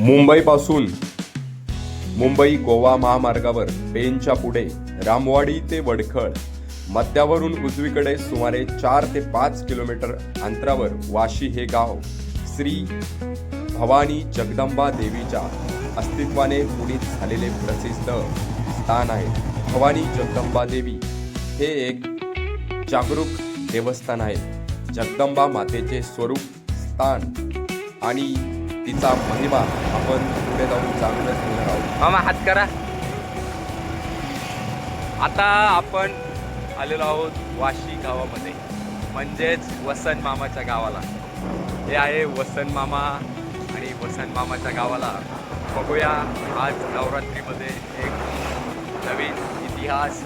मुंबईपासून मुंबई गोवा महामार्गावर पेनच्या पुढे रामवाडी ते वडखळ मध्यावरून उजवीकडे सुमारे चार ते पाच किलोमीटर अंतरावर वाशी हे गाव श्री भवानी जगदंबा देवीच्या अस्तित्वाने पुढीत झालेले प्रसिद्ध स्थान आहे. भवानी जगदंबा देवी हे एक जागरूक देवस्थान आहे. जगदंबा मातेचे स्वरूप स्थान आणि तिचा महिमा आपण पुढे जाऊन जाणूनच घेणार आहोत. मामा हात करा. आता आपण आलेलो आहोत वाशी गावामध्ये. म्हणजेच वसंत मामाच्या गावाला. हे आहे वसंत मामा आणि वसंत मामाच्या गावाला. बघूया आज नवरात्रीमध्ये एक नवीन इतिहास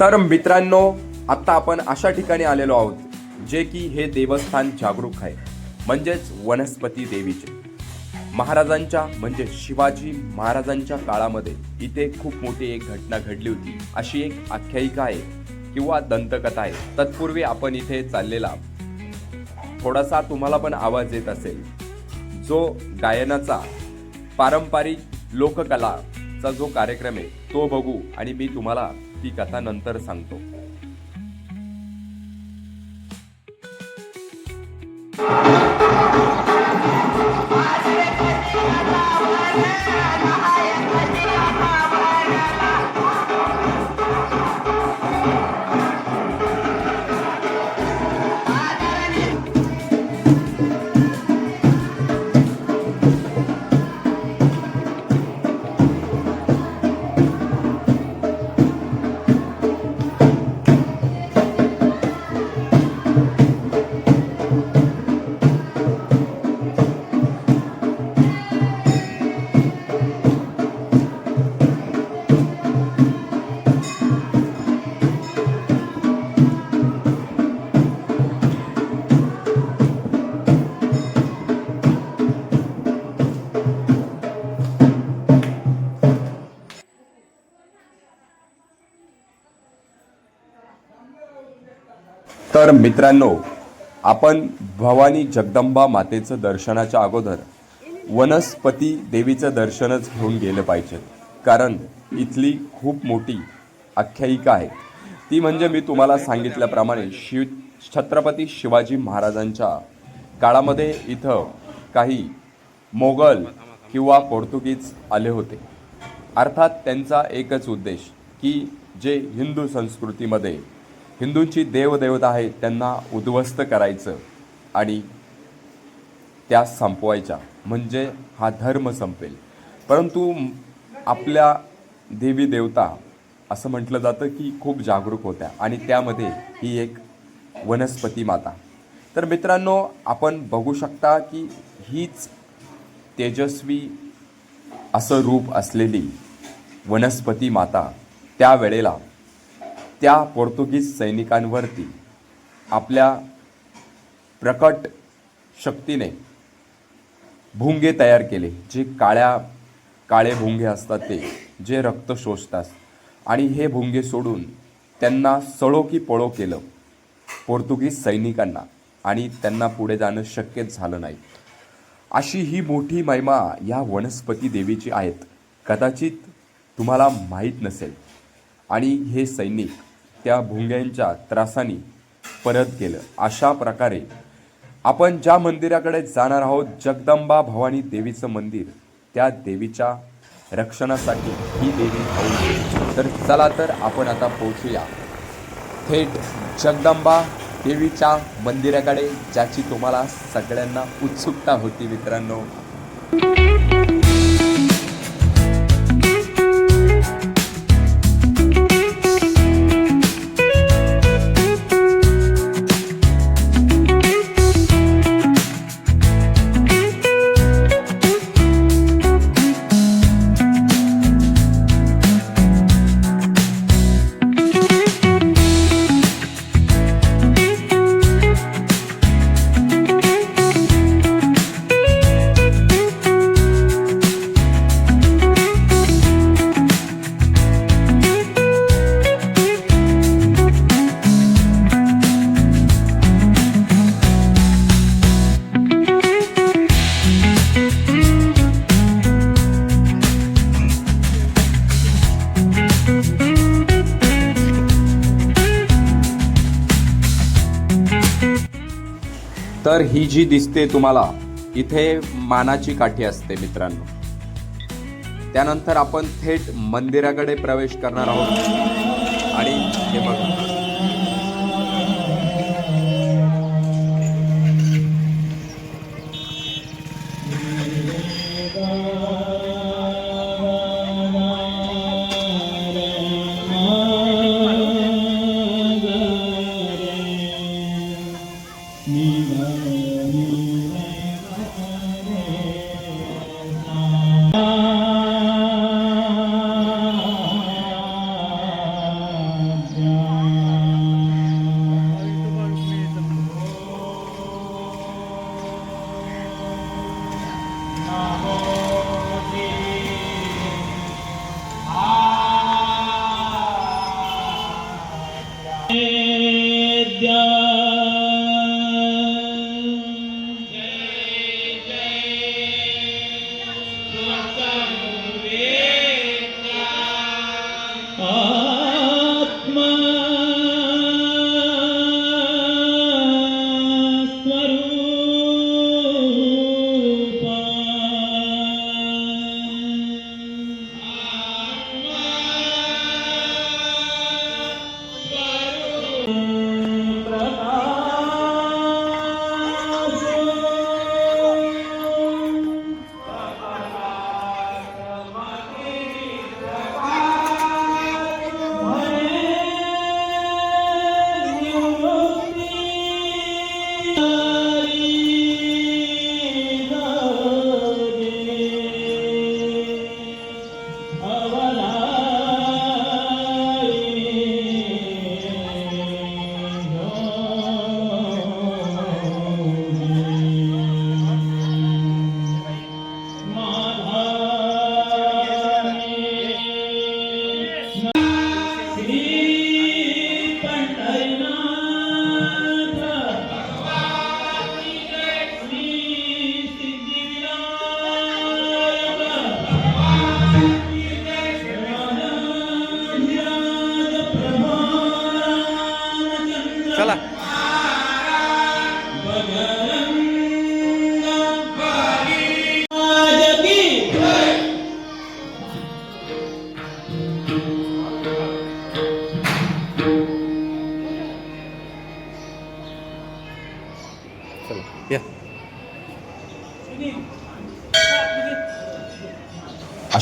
तर मित्रांनो आत्ता आपण अशा ठिकाणी आलेलो आहोत जे की हे देवस्थान जागरूक आहे म्हणजेच वनस्पती देवीचे. महाराजांच्या म्हणजे शिवाजी महाराजांच्या काळामध्ये इथे खूप मोठी एक घटना घडली होती. अशी एक आख्यायिका आहे किंवा दंतकथा आहे. तत्पूर्वी आपण इथे चाललेला थोडासा तुम्हाला पण आवाज येत असेल. जो गायनाचा पारंपरिक लोककलाचा जो कार्यक्रम आहे तो बघू आणि मी तुम्हाला ती कथा नंतर सांगतो. तर मित्रांनो आपण भवानी जगदंबा मातेचं दर्शनाच्या अगोदर वनस्पती देवीचं दर्शनच घेऊन गेलं पाहिजे. कारण इथली खूप मोठी आख्यायिका आहे. ती म्हणजे मी तुम्हाला सांगितल्याप्रमाणे शिव छत्रपती शिवाजी महाराजांच्या काळामध्ये इथं काही मोगल किंवा पोर्तुगीज आले होते. अर्थात त्यांचा एकच उद्देश की जे हिंदू संस्कृतीमध्ये हिंदूंची देवदेवता आहे त्यांना उद्ध्वस्त करायचं आणि त्या संपवायच्या. म्हणजे हा धर्म संपेल. परंतु आपल्या देवी देवता असं म्हटलं जातं की खूप जागरूक होत्या. आणि त्यामध्ये ही एक वनस्पती माता. तर मित्रांनो आपण बघू शकता की हीच तेजस्वी असं रूप असलेली वनस्पती माता त्यावेळेला त्या पोर्तुगीज सैनिकांवरती आपल्या प्रकट शक्तीने भुंगे तयार केले जे काळ्या काळे भुंगे असतात ते जे रक्त शोषतात. आणि हे भुंगे सोडून त्यांना सळो की पळो केलं पोर्तुगीज सैनिकांना आणि त्यांना पुढे जाणं शक्यच झालं नाही. अशी ही मोठी महिमा या वनस्पती देवीची आहेत. कदाचित तुम्हाला माहीत नसेल. आणि हे सैनिक त्या भुंग्यांच्या त्रासाने परत केलं अशा प्रकारे आपण ज्या मंदिराकडे जाणार आहोत जगदंबा भवानी देवीचं मंदिर त्या देवीच्या रक्षणासाठी ही देवी होऊ तर चला तर आपण आता पोहोचूया. थेट जगदंबा देवीच्या मंदिराकडे ज्याची तुम्हाला सगळ्यांना उत्सुकता होती मित्रांनो. तर ही जी दिसते तुम्हाला इथे मानाची काठी असते मित्रांनो. त्यानंतर आपण थेट मंदिराकडे प्रवेश करणार आहोत. आणि हे बघा.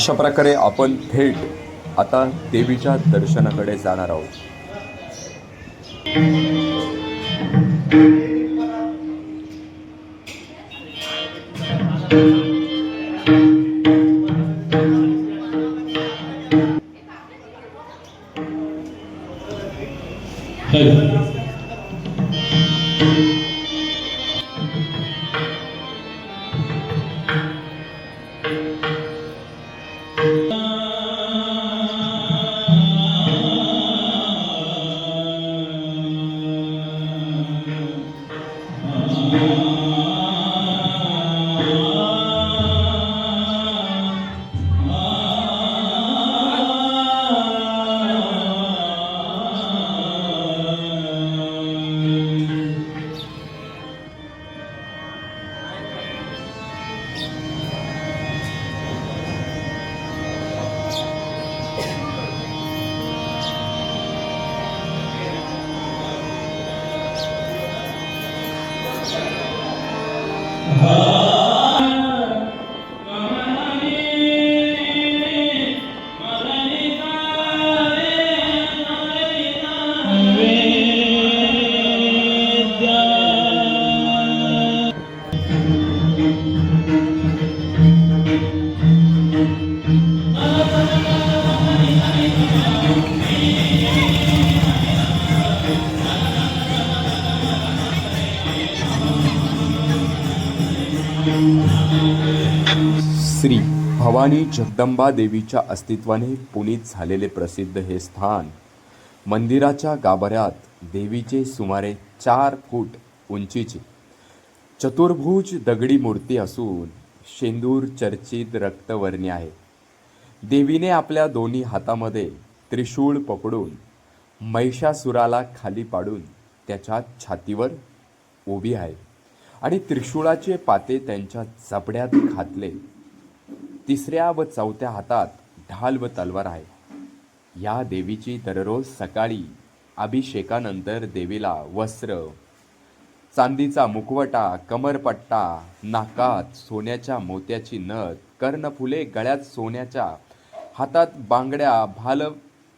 अशा प्रकारे आपण थेट आता देवीच्या दर्शनाकडे जाणार आहोत Hey. Uh-huh. श्री भवानी जगदंबा देवीच्या अस्तित्वाने पुनीत झालेले प्रसिद्ध हे स्थान मंदिराच्या गाभाऱ्यात देवीचे सुमारे चार फूट उंचीची. चतुर्भुज दगडी मूर्ती असून शेंदूर चर्चित रक्तवर्णी आहे. देवीने आपल्या दोन्ही हातामध्ये त्रिशूळ पकडून महिषासुराला खाली पाडून त्याच्या छातीवर उभी आहे. आणि त्रिशूळाचे पाते त्यांच्या जबड्यात घातले तिसऱ्या व चौथ्या हातात ढाल व तलवार आहे. या देवीची दररोज सकाळी अभिषेकानंतर देवीला वस्त्र चांदीचा मुखवटा कमरपट्टा नाकात सोन्याच्या मोत्याची नथ कर्णफुले गळ्यात सोन्याच्या हातात बांगड्या भाल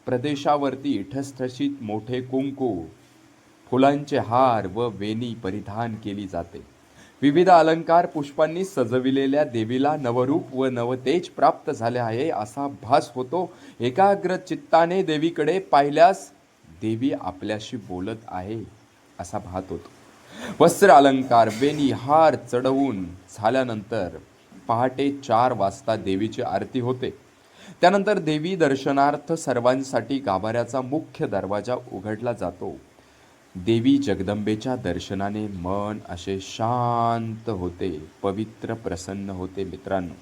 प्रदेशावरती ठसठशीत मोठे कुंकू फुलांचे हार व वेणी परिधान केली जाते. विविध अलंकार पुष्पांनी सजविलेल्या देवीला नवरूप व नवतेज प्राप्त झाले आहे असा भास होतो. एकाग्र चित्ताने देवीकडे पाहिल्यास देवी आपल्याशी बोलत आहे असा भात होतो. वस्त्र अलंकार वेणी हार चढवून झाल्यानंतर पहाटे चार वाजता देवीची आरती होते. त्यानंतर देवी दर्शनार्थ सर्वांसाठी गाभाऱ्याचा मुख्य दरवाजा उघडला जातो. देवी जगदंबेच्या दर्शनाने मन असे शांत होते पवित्र प्रसन्न होते मित्रांनो.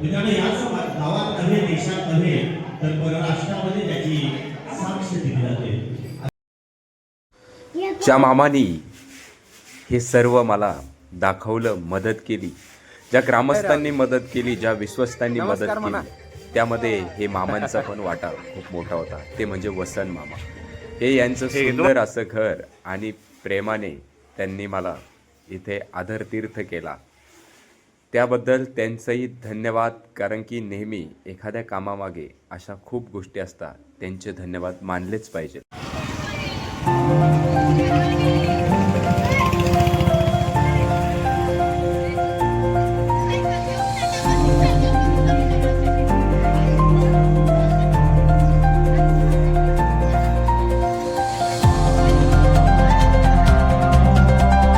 मित्रांनो याच गावात नव्हे देशात नव्हे तर परराष्ट्रामध्ये त्याची साक्ष दिली जाते. ज्या मामानी हे सर्व मला दाखवलं मदत केली ज्या ग्रामस्थांनी मदत केली ज्या विश्वस्तांनी मदत केली त्यामध्ये हे मामांचा पण वाटा खूप मोठा होता. ते म्हणजे वसन मामा. हे यांचं सुंदर असं घर आणि प्रेमाने त्यांनी मला इथे आदरतीर्थ केला. त्याबद्दल त्यांचंही धन्यवाद कारण की नेहमी एखाद्या कामामागे अशा खूप गोष्टी असतात. त्यांचे धन्यवाद मानलेच पाहिजेत.